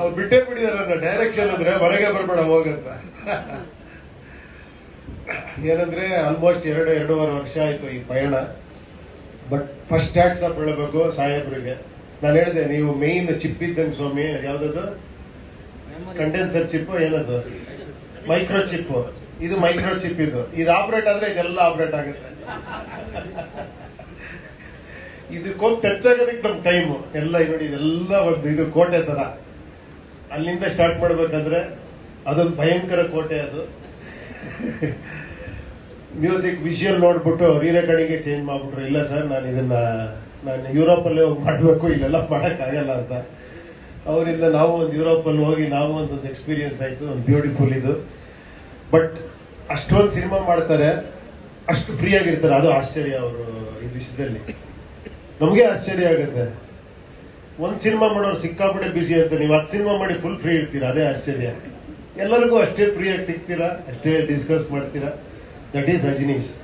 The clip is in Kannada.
ಅವ್ರು ಬಿಟ್ಟೇ ಬಿಟ್ಟಿದಾರ ಡೈರೆಕ್ಷನ್ ಅಂದ್ರೆ ಹೊರಗೆ ಬರ್ಬೇಡ ಹೋಗಂತ ಏನಂದ್ರೆ ಆಲ್ಮೋಸ್ಟ್ ಎರಡು ಎರಡೂವರೆ ವರ್ಷ ಆಯ್ತು ಈ ಪಯಣ. ಬಟ್ ಫಸ್ಟ್ ಟ್ಯಾಕ್ಸ್ ಅಪ್ ಹೇಳಬೇಕು ಸಾಹೇಬ್ರಿಗೆ. ನಾನು ಹೇಳಿದೆ ನೀವು ಮೇನ್ ಚಿಪ್ ಇದ್ದಂಗೆ ಸ್ವಾಮಿ ಯಾವ್ದದು? ಕಂಡೆನ್ಸರ್ ಚಿಪ್ ಏನದು? ಮೈಕ್ರೋ ಚಿಪ್ ಇದು ಮೈಕ್ರೋ ಚಿಪ್ ಇದು. ಇದು ಆಪರೇಟ್ ಆದ್ರೆ ಇದೆಲ್ಲ ಆಪರೇಟ್ ಆಗುತ್ತೆ. ಇದಕ್ಕೋಗಿ ಟಚ್ ಆಗೋದಕ್ಕೆ ನಮ್ ಟೈಮ್ ಎಲ್ಲ ನೋಡಿ ಇದೆಲ್ಲ ಒಂದು ಇದು ಕೋಟೆ ತರ. ಅಲ್ಲಿಂದ ಸ್ಟಾರ್ಟ್ ಮಾಡ್ಬೇಕಂದ್ರೆ ಅದೊಂದು ಭಯಂಕರ ಕೋಟೆ ಅದು. ಮ್ಯೂಸಿಕ್ ವಿಷುವಲ್ ನೋಡ್ಬಿಟ್ಟು ರೀರೆಕಾರ್ಡಿಂಗ್ ಚೇಂಜ್ ಮಾಡ್ಬಿಟ್ರು ಇಲ್ಲ ಸರ್ ನಾನು ಇದನ್ನ, ನಾನು ಯೂರೋಪ್ ಅಲ್ಲೇ ಹೋಗಿ ಮಾಡ್ಬೇಕು, ಇಲ್ಲೆಲ್ಲ ಮಾಡಕ್ ಆಗಲ್ಲ ಅಂತ. ಅವರಿಂದ ನಾವು ಒಂದು ಅಲ್ಲಿ ಹೋಗಿ ನಾವು ಒಂದು ಎಕ್ಸ್ಪೀರಿಯನ್ಸ್ ಆಯ್ತು, ಒಂದು ಬ್ಯೂಟಿಫುಲ್ ಇದು. ಬಟ್ ಅಷ್ಟೊಂದು ಸಿನಿಮಾ ಮಾಡ್ತಾರೆ, ಅಷ್ಟು ಫ್ರೀ ಆಗಿರ್ತಾರೆ. ಅದು ಆಶ್ಚರ್ಯ ಅವರು ಈ ವಿಷಯದಲ್ಲಿ. ನಮಗೆ ಆಶ್ಚರ್ಯ ಆಗುತ್ತೆ. ಒಂದ್ ಸಿನಿಮಾ ಮಾಡೋರು ಸಿಕ್ಕಾಪಟ್ಟೆ ಬಿಸಿ ಅಂತ ನೀವು ಹತ್ತು ಸಿನಿಮಾ ಮಾಡಿ ಫುಲ್ ಫ್ರೀ ಇರ್ತೀರ? ಅದೇ ಆಶ್ಚರ್ಯ. ಎಲ್ಲರಿಗೂ ಅಷ್ಟೇ ಫ್ರೀಯಾಗಿ ಸಿಗ್ತೀರಾ? ಅಷ್ಟೇ ಡಿಸ್ಕಸ್ ಮಾಡ್ತೀರಾ? That is Ajaneesh.